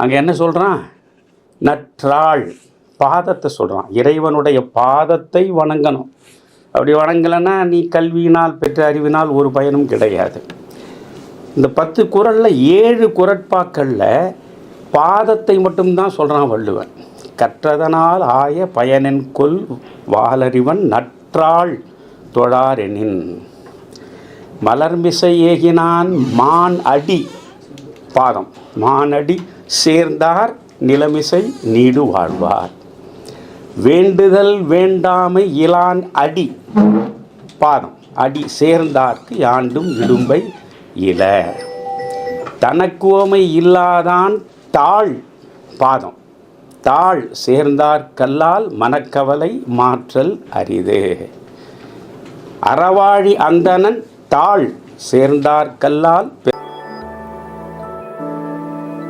அங்கே என்ன சொல்கிறான் நற்றாள் பாதத்தை சொல்கிறான் இறைவனுடைய பாதத்தை வணங்கணும். அப்படி வணங்கலைன்னா நீ கல்வியினால் பெற்ற அறிவினால் ஒரு பயனும் கிடையாது. இந்த பத்து குறளில் ஏழு குரட்பாக்களில் பாதத்தை மட்டும்தான் சொல்கிறான் வள்ளுவன் கற்றதனால் ஆய பயனின் கொல் வாலறிவன் நற்றாள் தொழாரெனின். மலர்மிசை ஏகினான் மான் அடி பாதம். மானடி சேர்ந்தார் நிலமிசை நீடு வாழ்வார். வேண்டுதல் வேண்டாமை இலான் அடி. பாதம் அடி சேர்ந்தார்க்கு யாண்டும் இடும்பை இல. தனக்குவமை இல்லாதான் தாழ் பாதம் தாழ் சேர்ந்தார் கல்லால் மனக்கவலை மாற்றல் அரிது. அறவாழி அந்தணன் தாழ் சேர்ந்தார் கல்லால் பெ-